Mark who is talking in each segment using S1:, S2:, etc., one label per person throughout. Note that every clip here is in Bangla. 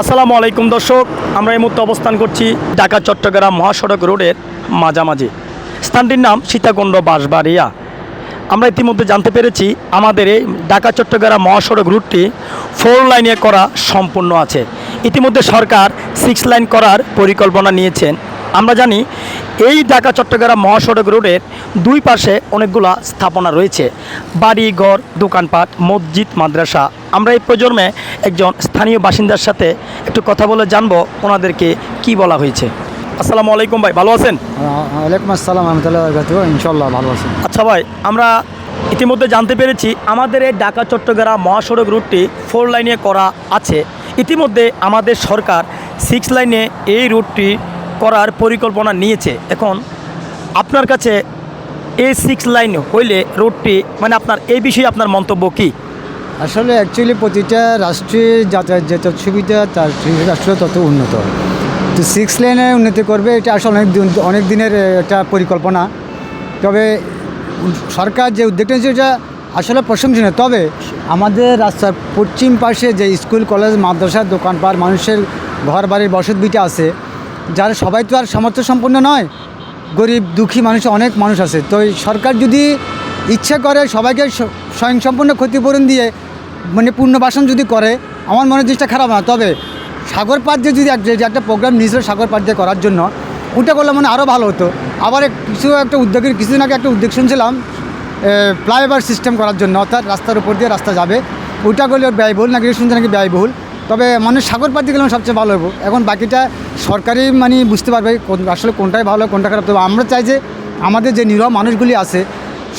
S1: আসসালামু আলাইকুম দর্শক, আমরা এই মুহূর্তে অবস্থান করছি ঢাকা, চট্টগ্রাম মহাসড়ক রোডের মাঝামাঝি। স্থানটির নাম সীতাকুণ্ড বাঁশবাড়িয়া। আমরা ইতিমধ্যে জানতে পেরেছি আমাদের এই ঢাকা, চট্টগ্রাম মহাসড়ক রুটটি ফোর লাইনে করা সম্পূর্ণ আছে। ইতিমধ্যে সরকার সিক্স লাইন করার পরিকল্পনা নিয়েছেন। আমরা জানি এই ঢাকা চট্টগ্রাম মহাসড়ক রোডের দুই পাশে অনেকগুলা স্থাপনা রয়েছে। বাড়ি ঘর দোকানপাট মসজিদ মাদ্রাসা। আমরা এই প্রজন্মে একজন স্থানীয় বাসিন্দার সাথে একটু কথা বলে জানব ওনাদেরকে কি বলা হয়েছে। আসসালামু আলাইকুম ভাই ভালো আছেন?
S2: ওয়ালাইকুম আসসালাম রহমতুল্লাহ ইনশাল্লাহ ভালো আছি।
S1: আচ্ছা ভাই আমরা ইতিমধ্যে জানতে পেরেছি আমাদের এই ঢাকা চট্টগ্রাম মহাসড়ক রুটটি ফোর লাইনে করা আছে। ইতিমধ্যে আমাদের সরকার সিক্স লাইনে এই রুটটি করার পরিকল্পনা নিয়েছে। এখন আপনার কাছে এ সিক্স লাইন হইলে রোডটি মানে আপনার এই বিষয়ে আপনার মন্তব্য কী?
S2: আসলে অ্যাকচুয়ালি প্রতিটা রাষ্ট্রের যাতায়াত যত সুবিধা, তার রাষ্ট্র তত উন্নত। তো সিক্স লাইনে উন্নতি করবে, এটা আসলে অনেক দিন, অনেক দিনের একটা পরিকল্পনা। তবে সরকার যে উদ্যোগটা নিয়েছে, এটা আসলে প্রশংসনীয়। তবে আমাদের রাস্তার পশ্চিম পাশে যে স্কুল, কলেজ, মাদ্রাসা, দোকানপাট, মানুষের ঘর বাড়ির বসতভিটা আছে যারা সবাই তো আর সামর্থ্য সম্পন্ন নয়, গরিব, দুঃখী মানুষ, অনেক মানুষ আছে। তো সরকার যদি ইচ্ছা করে সবাইকে স্বয়ংসম্পূর্ণ ক্ষতিপূরণ দিয়ে মানে পূর্ণবাসন যদি করে, আমার মনে জিনিসটা খারাপ না। তবে সাগর পাড় দিয়ে যদি যে একটা প্রোগ্রাম নিয়েছিল সাগর পাড় দিয়ে করার জন্য, ওটা করলে মানে আরও ভালো হতো। আবার কিছু একটা উদ্যোগের, কিছুদিন আগে একটা উদ্যোগ শুনছিলাম ফ্লাইওভার সিস্টেম করার জন্য, অর্থাৎ রাস্তার উপর দিয়ে রাস্তা যাবে। ওইটা করলে ব্যয়বহুল, নাকি শুনছে নাকি ব্যয়বহুল? তবে মানুষ সাগর দিয়ে গেলে সবচেয়ে ভালো হব এখন বাকিটা সরকারি মানে বুঝতে পারবে কোন- আসলে কোনটাই ভালো কোনটা খারাপ। তবে আমরা চাই যে আমাদের যে নিরহ মানুষগুলি আছে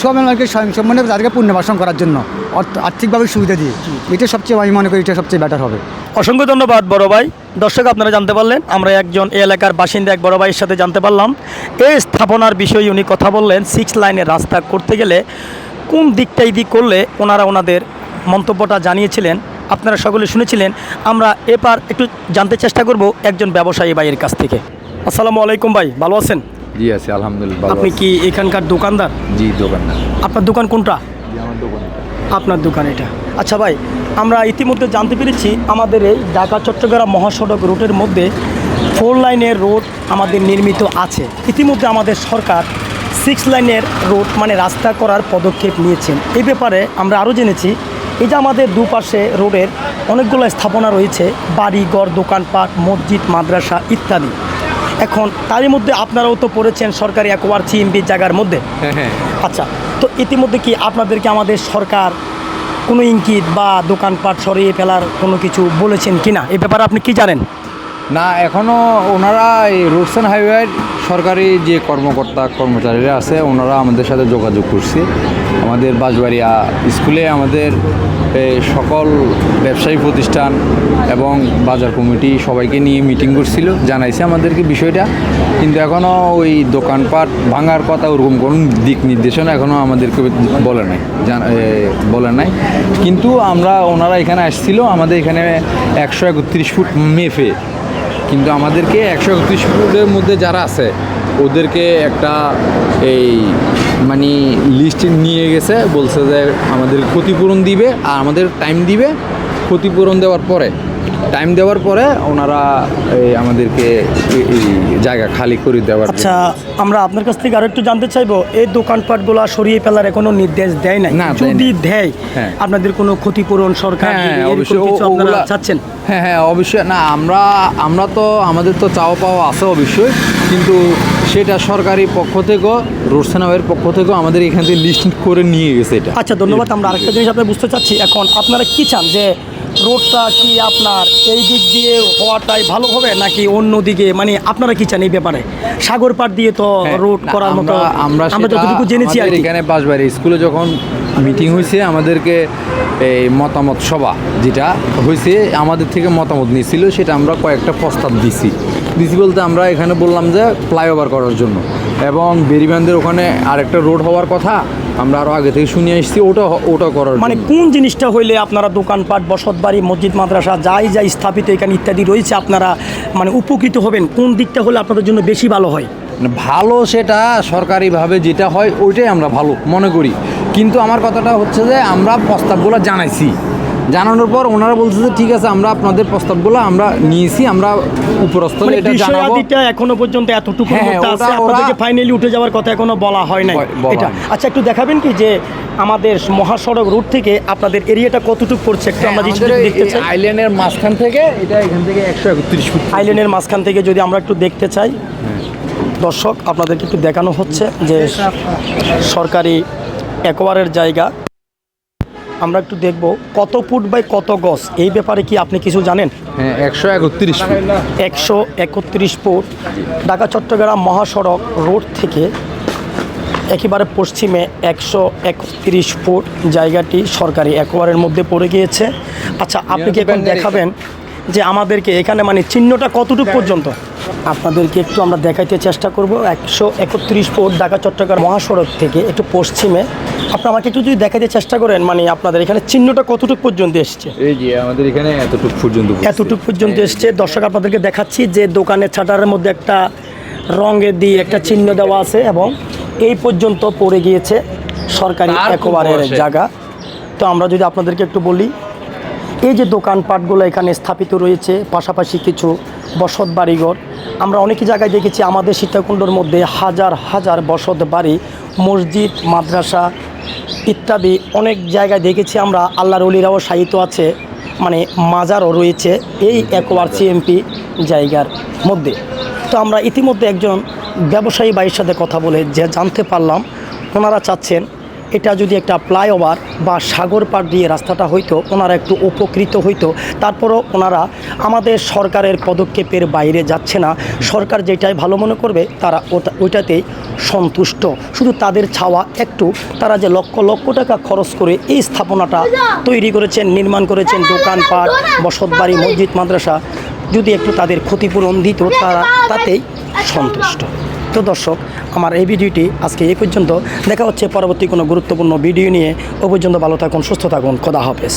S2: সব আমাকে স্বয়ংসম্পূর্ণ তাদেরকে পুনর্বাসন করার জন্য অর্থ- আর্থিকভাবে সুবিধা দিয়ে। এটা সবচেয়ে আমি মনে করি এটা সবচেয়ে বেটার হবে।
S1: অসংখ্য ধন্যবাদ বড় ভাই। দর্শক আপনারা জানতে পারলেন আমরা একজন এই এলাকার বাসিন্দা এক বড় ভাইয়ের সাথে জানতে পারলাম। এই স্থাপনার বিষয়ে উনি কথা বললেন সিক্স লাইনের রাস্তা করতে গেলে কোন দিকটাই দিক করলে ওনারা ওনাদের মন্তব্যটা জানিয়েছিলেন। আপনারা সকলে শুনেছিলেন আমরা এবার একটু জানতে চেষ্টা করব একজন ব্যবসায়ী ভাইয়ের কাছ থেকে। আসসালামু আলাইকুম ভাই ভালো আছেন?
S3: জি আছি আলহামদুলিল্লাহ
S1: আপনি কি এখানকার দোকানদার?
S3: জি দোকানদার।
S1: আপনার দোকান কোনটা?
S3: দোকান
S1: আপনার দোকান এটা। আচ্ছা ভাই আমরা ইতিমধ্যে জানতে পেরেছি আমাদের এই ঢাকা চট্টগ্রাম মহাসড়ক রোডের মধ্যে ফোর লাইনের রোড আমাদের নির্মিত আছে। ইতিমধ্যে আমাদের সরকার সিক্স লাইনের রোড মানে রাস্তা করার পদক্ষেপ নিয়েছেন। এই ব্যাপারে আমরা আরও জেনেছি এই যে আমাদের দুপাশে রোডের অনেকগুলো স্থাপনা রয়েছে বাড়ি ঘর দোকানপাট মসজিদ মাদ্রাসা ইত্যাদি। এখন তারই মধ্যে আপনারাও তো পড়েছেন সরকারি একবার সিএমবির জায়গার মধ্যে।
S3: হ্যাঁ হ্যাঁ।
S1: আচ্ছা তো ইতিমধ্যে কি আপনাদেরকে আমাদের সরকার কোনো ইঙ্কিত বা দোকানপাট সরিয়ে ফেলার কোনো কিছু বলেছেন কি না এ ব্যাপারে আপনি কি জানেন?
S3: না এখনও ওনারা এই অ্যান্ড হাইওয়ের সরকারি যে কর্মকর্তা, কর্মচারীরা আছে, ওনারা আমাদের সাথে যোগাযোগ করছে। আমাদের বাঁশবাড়িয়া স্কুলে আমাদের সকল ব্যবসায়ী প্রতিষ্ঠান এবং বাজার কমিটি সবাইকে নিয়ে মিটিং করছিল, জানাইছে আমাদেরকে বিষয়টা। কিন্তু এখনও ওই দোকানপাট ভাঙার কথা ওরকম কোনো দিক নির্দেশনা এখনও আমাদেরকে বলে নাই বলে নাই। কিন্তু আমরা, ওনারা এখানে আসছিল, আমাদের এখানে একশো একত্রিশ ফুট মেফে কিন্তু আমাদেরকে একশো একত্রিশ ফুটের মধ্যে যারা আছে, ওদেরকে একটা এই মানে লিস্ট নিয়ে গেছে, বলছে যে আমাদের ক্ষতিপূরণ দিবে আর আমাদের টাইম দিবে ক্ষতিপূরণ দেওয়ার পরে। টাইম দেওয়ার পরে ওনারা এই আমাদেরকে জায়গা খালি করে দেওয়ার
S1: আচ্ছা আমরা আপনার কাছ থেকে আরও একটু জানতে চাইব এই দোকানপাটগুলো সরিয়ে ফেলার কোনো নির্দেশ দেয় নাই?
S3: না,
S1: যদি দেয়
S3: হ্যাঁ।
S1: আপনাদের কোনো ক্ষতিপূরণ সরকার
S3: হ্যাঁ হ্যাঁ অবশ্যই।
S1: আপনারা চাচ্ছেন?
S3: হ্যাঁ হ্যাঁ অবশ্যই। না আমরা আমরা তো আমাদের তো চাওয়া পাওয়া আছে অবশ্যই কিন্তু সেটা সরকারি পক্ষ থেকেও রোডসানাওয়ের পক্ষ থেকেও আমাদের এখান থেকে লিস্ট করে নিয়ে গেছে এটা।
S1: আচ্ছা ধন্যবাদ। আমরা আরেকটা জিনিস আপনি বুঝতে চাচ্ছি। এখন আপনারা কি চান যে রোডটা কি আপনার এই দিক দিয়ে হওয়াটাই ভালো হবে নাকি অন্য দিকে? মানে আপনারা কি চান এই ব্যাপারে? সাগর পাড় দিয়ে তো
S3: হ্যাঁ,
S1: রোড করার মতো
S3: আমরা আমরা
S1: যতটুকু জেনেছি আর কি।
S3: এখানে বাসবাড়ি স্কুলে যখন মিটিং হয়েছে আমাদেরকে এই মতামত সভা যেটা হয়েছে আমাদের থেকে মতামত নিয়েছিল সেটা আমরা কয়েকটা প্রস্তাব দিছি। দিছি বলতে আমরা এখানে বললাম যে ফ্লাইওভার করার জন্য। এবং বেরিবান্ধের ওখানে আরেকটা রোড হওয়ার কথা আমরা আরও আগে থেকে শুনে আসছি ওটা ওটা করার
S1: মানে কোন জিনিসটা হইলে আপনারা দোকানপাট বসত বাড়ি মসজিদ মাদ্রাসা যাই যাই স্থাপিত এখানে ইত্যাদি রয়েছে আপনারা মানে উপকৃত হবেন? কোন দিকটা হলে আপনাদের জন্য বেশি ভালো হয়?
S3: মানে ভালো সেটা সরকারিভাবে যেটা হয় ওইটাই আমরা ভালো মনে করি। কিন্তু আমার কথাটা হচ্ছে যে আমরা প্রস্তাবগুলো জানাইছি। জানানোর পর ওনারা বলছে যে ঠিক আছে আমরা আপনাদের প্রস্তাবগুলো আমরা নিয়েছি আমরা উপরস্থলে
S1: মানে
S3: এটা জানাব।
S1: এখনও পর্যন্ত এতটুকু
S3: হ্যাঁ, হ্যাঁ,
S1: আছে আপনাদেরকে ফাইনালি উঠে যাওয়ার কথা এখনও বলা হয় নাই। এটা আচ্ছা একটু দেখাবেন কি যে আমাদের মহাসড়ক রুট থেকে আপনাদের এরিয়াটা কতটুকু পড়ছে? একটু আমরা জিনিসটা
S3: এই
S1: দেখতে চাই।
S3: আইল্যান্ডের মাঝখান থেকে এটা এখান থেকে একশো একত্রিশ ফুট
S1: আইল্যান্ডের মাঝখান থেকে যদি আমরা একটু দেখতে চাই দর্শক আপনাদেরকে একটু দেখানো হচ্ছে যে সরকারি একোয়ারের জায়গা। আমরা একটু দেখব কত ফুট বাই কত গজ। এই ব্যাপারে কি আপনি কিছু জানেন?
S3: হ্যাঁ একশো একত্রিশ ফুট।
S1: একশো একত্রিশ ফুট। ঢাকা চট্টগ্রাম মহাসড়ক রোড থেকে একেবারে পশ্চিমে একশো একত্রিশ ফুট জায়গাটি সরকারি একোয়ারের মধ্যে পড়ে গিয়েছে। আচ্ছা আপনি কি এখন দেখাবেন যে আমাদেরকে এখানে মানে চিহ্নটা কতটুকু পর্যন্ত? আপনাদেরকে একটু আমরা দেখাইতে চেষ্টা করব। একশো একত্রিশ ফুট ঢাকা চট্টগ্রাম মহাসড়ক থেকে একটু পশ্চিমে। আপনি আমাকে একটু যদি দেখাইতে চেষ্টা করেন মানে আপনাদের এখানে চিহ্নটা কতটুকু পর্যন্ত এসছে?
S3: এই যে আমাদের এখানে এতটুকু পর্যন্ত।
S1: এতটুকু পর্যন্ত এসছে। দর্শক আপনাদেরকে দেখাচ্ছি যে দোকানের ছাটারের মধ্যে একটা রঙের দিয়ে একটা চিহ্ন দেওয়া আছে এবং এই পর্যন্ত পড়ে গিয়েছে সরকারি একবারের জায়গা। তো আমরা যদি আপনাদেরকে একটু বলি এই যে দোকানপাটগুলো এখানে স্থাপিত রয়েছে পাশাপাশি কিছু বসত বাড়িঘর। আমরা অনেক জায়গায় দেখেছি আমাদের সীতাকুণ্ডর মধ্যে হাজার হাজার বসত বাড়ি, মসজিদ, মাদ্রাসা ইত্যাদি অনেক জায়গায় দেখেছি আমরা। আল্লাহর অলিরাও সাহিত্য আছে মানে মাজারও রয়েছে এই একোয়ার সিএমপি জায়গার মধ্যে। তো আমরা ইতিমধ্যে একজন ব্যবসায়ী ভাইয়ের সাথে কথা বলে যে জানতে পারলাম, ওনারা চাচ্ছেন এটা যদি একটা ফ্লাইওভার বা সাগর পাড় দিয়ে রাস্তাটা হইতো, ওনারা একটু উপকৃত হইতো। তারপরও ওনারা আমাদের সরকারের পদক্ষেপের বাইরে যাচ্ছে না। সরকার যেটাই ভালো মনে করবে, তারা ওটা ওইটাতেই সন্তুষ্ট। শুধু তাদের ছাওয়া একটু, তারা যে লক্ষ লক্ষ টাকা খরচ করে এই স্থাপনাটা তৈরি করেছেন, নির্মাণ করেছেন, দোকানপাট, বসতবাড়ি, মসজিদ, মাদ্রাসা, যদি একটু তাদের ক্ষতিপূরণ দিত, তারা তাতেই সন্তুষ্ট। তো দর্শক, আমার এই ভিডিওটি আজকে এই পর্যন্ত। দেখা হচ্ছে পরবর্তী কোনো গুরুত্বপূর্ণ ভিডিও নিয়ে। ও পর্যন্ত ভালো থাকুন, সুস্থ থাকুন। খোদা হাফেজ।